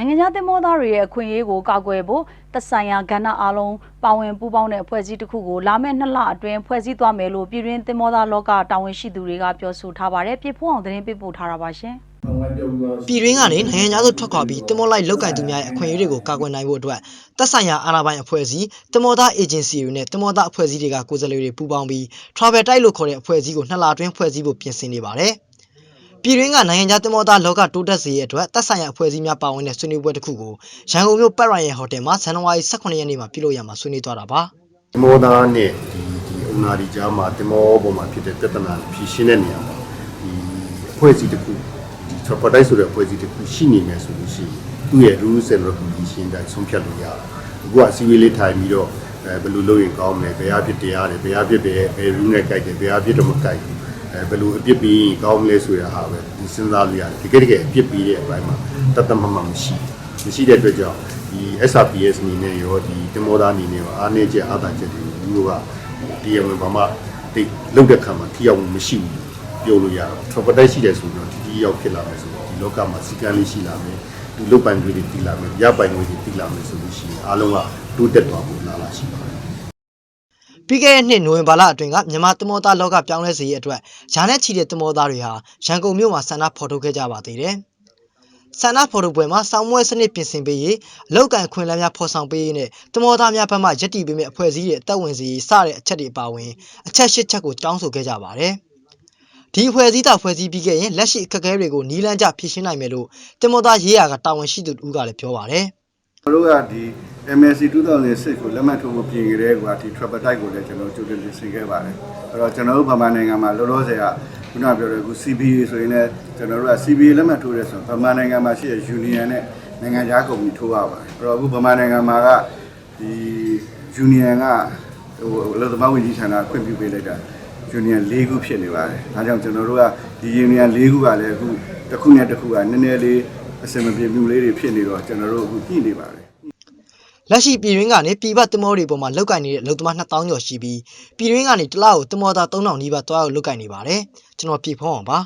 နိုင်ငံခြားသင်္ဘောသားတွေရဲ့အခွင့်အရေးကိုကာကွယ်ဖို့သက်ဆိုင်ရာကဏ္ဍအားလုံးပါဝင်ပူးပေါင်းတဲ့အဖွဲ့အစည်းတစ်ခုကိုလာမယ့်နှစ်လအတွင်းဖွဲ့စည်းသွားမယ်လို့ပြည်တွင်းသင်္ဘောသားလောကတာဝန်ရှိသူတွေကပြောဆိုထားပါတယ်။ပြည်ဖို့အောင်သတင်းပေးပို့ထားတာပါရှင်။ပြည်တွင်းကနေနိုင်ငံခြားသို့ထွက်ခွာပြီးတင်မောလိုက်လောက်ကင်သူများရဲ့အခွင့်အရေးတွေကိုကာကွယ်နိုင်ဖို့အတွက်သက်ဆိုင်ရာအာဏာပိုင်အဖွဲ့အစည်းတင်မောသား agency တွေနဲ့တင်မောသားအဖွဲ့အစည်းတွေကကိုယ်စားလှယ်တွေပူးပေါင်းပြီး travel တိုက်လို့ခေါ်တဲ့အဖွဲ့အစည်းကိုနှစ်လအတွင်းဖွဲ့စည်းဖို့ပြင်ဆင်နေပါတယ်။ ပြည်တွင်းကနိုင်ငံခြားတင်မောသားလောကတိုးတက်စေရတဲ့အတွက်သက်ဆိုင်ရာအဖွဲ့အစည်းများပါဝင်တဲ့ဆွေးနွေးပွဲတစ်ခုကိုရန်ကုန်မြို့ပတ်ရိုင်ရဲ့ဟိုတယ်မှာဇန်နဝါရီ18ရက်နေ့မှာပြုလုပ်ရမှာဆွေးနွေးသွားတာပါ။ဒီမောသားနဲ့ဒီဒီအုံနာဒီကြားမှာဒီမောပေါ်မှာဖြစ်တဲ့ပြဿနာဖြေရှင်းတဲ့နေရာမှာဒီအဖွဲ့အစည်းတစ်ခုဒီ tripartite ဆိုတဲ့အဖွဲ့အစည်းတစ်ခုရှိနေမယ်ဆိုလို့ရှိရင်သူ့ရဲ့ rules and regulation တိုင်းဆုံးဖြတ်လို့ရတယ်။အခုကအစည်းအဝေးလေးထိုင်ပြီးတော့အဲဘယ်လိုလုပ်ရင်ကောင်းမလဲဘယ်အဖြစ်တရားတယ်ဘယ်အဖြစ်ပဲဘယ် rule နဲ့ကြိုက်တယ်ဘယ်အဖြစ်တော့မကြိုက်ဘူး အဲဘယ်လိုအပြစ်ပြီးရင်ကောင်းမလဲဆိုရဟာပဲဒီစဉ်းစားလို့ရတယ်ဒီကဲတကယ်အပြစ်ပြီးတဲ့အပိုင်းမှာတတ်တတ်မှတ်မှမရှိဘူးမရှိတဲ့အတွက်ကြောင့်ဒီ SRPS အနေနဲ့ရောဒီတင်မောသားအနေနဲ့ရောအားနည်းချက်အားသာချက်တွေလူတို့ကတရားဝင်ဘာမှတိတ်လုတ်တဲ့ခံမှာထိရောက်မှုမရှိဘူးပြောလို့ရတော့ tripartite ရှိတယ်ဆိုတော့ဒီရောက်ဖြစ်လာမယ်ဆိုတော့ဒီလောကမှာစီကံလေးရှိလာမယ်ဒီလုတ်ပိုင်တွေတည်လာမယ်ရပိုင်တွေတည်လာမယ်ဆိုလို့ရှိရင်အားလုံးကတိုးတက်သွားဖို့လာလာရှိပါတယ် ပြီးခဲ့တဲ့နှစ်နိုဝင်ဘာလအတွင်းကမြန်မာတမောသားလောကပြောင်းလဲစေရအတွက်ယာနဲ့ချီတဲ့တမောသားတွေဟာရန်ကုန်မြို့မှာဆန္ဒဖော်ထုတ်ခဲ့ကြပါသေးတယ်။ဆန္ဒဖော်ထုတ်ပွဲမှာစောင်းမွဲစနစ်ပြင်ဆင်ပေးရေးအလောက်ကန်ခွင့်လန်းများဖော်ဆောင်ပေးရေးနဲ့တမောသားများဘက်မှယက်တီပေးမဲ့အဖွဲ့အစည်းတွေအသက်ဝင်စေရေးစတဲ့အချက်တွေပါဝင်အချက်၈ချက်ကိုတောင်းဆိုခဲ့ကြပါတယ်။ဒီအဖွဲ့အစည်းတာဖွဲ့စည်းပြီးခဲ့ရင်လက်ရှိအခက်အခဲတွေကိုနီးလန်းကျဖြေရှင်းနိုင်မယ်လို့တမောသားရေးရာကတာဝန်ရှိသူတူကလည်းပြောပါတယ်။ ကျွန်တော်တို့ကဒီ MSC 2006ကိုလက်မှတ်ထိုးဖို့ပြင်ကြတဲ့ကွာဒီ tripartite ကိုလည်းကျွန်တော်တို့ကြိုတင်ပြင်ဆင်ခဲ့ပါတယ်အဲ့တော့ကျွန်တော်တို့ဗမာနိုင်ငံမှာလောလောဆယ်ကခုနပြောတဲ့ခု CBA ဆိုရင်လည်းကျွန်တော်တို့က CBA လက်မှတ်ထိုးရဲဆိုတော့ဗမာနိုင်ငံမှာရှိတဲ့ union နဲ့နိုင်ငံခြားကုမ္ပဏီထိုးရပါတယ်အဲ့တော့အခုဗမာနိုင်ငံမှာကဒီ union ကဟိုအလုပ်သမားဝန်ကြီးဌာနခွင့်ပြုပေးလိုက်တာ union ၄ခုဖြစ်နေပါတယ်ဒါကြောင့်ကျွန်တော်တို့ကဒီ union ၄ခုကလည်းအခုတစ်ခုနဲ့တစ်ခုကနည်းနည်းလေး အဆင်မပြေမှုလေးတွေဖြစ်နေတော့ကျွန်တော်တို့အခုညှိနေပါတယ်လက်ရှိပြည်တွင်းကနေပြည်ပသင်္ဘောတွေပေါ်မှာလောက်ကင်နေတဲ့အလုပ်သမား2000ကျော်ရှိပြီးပြည်တွင်းကနေတစ်လကိုသင်္ဘောသား3000နီးပါးတွားရောက်လောက်ကင်နေပါတယ်ကျွန်တော်ပြည်ဖုံးအောင်ပါ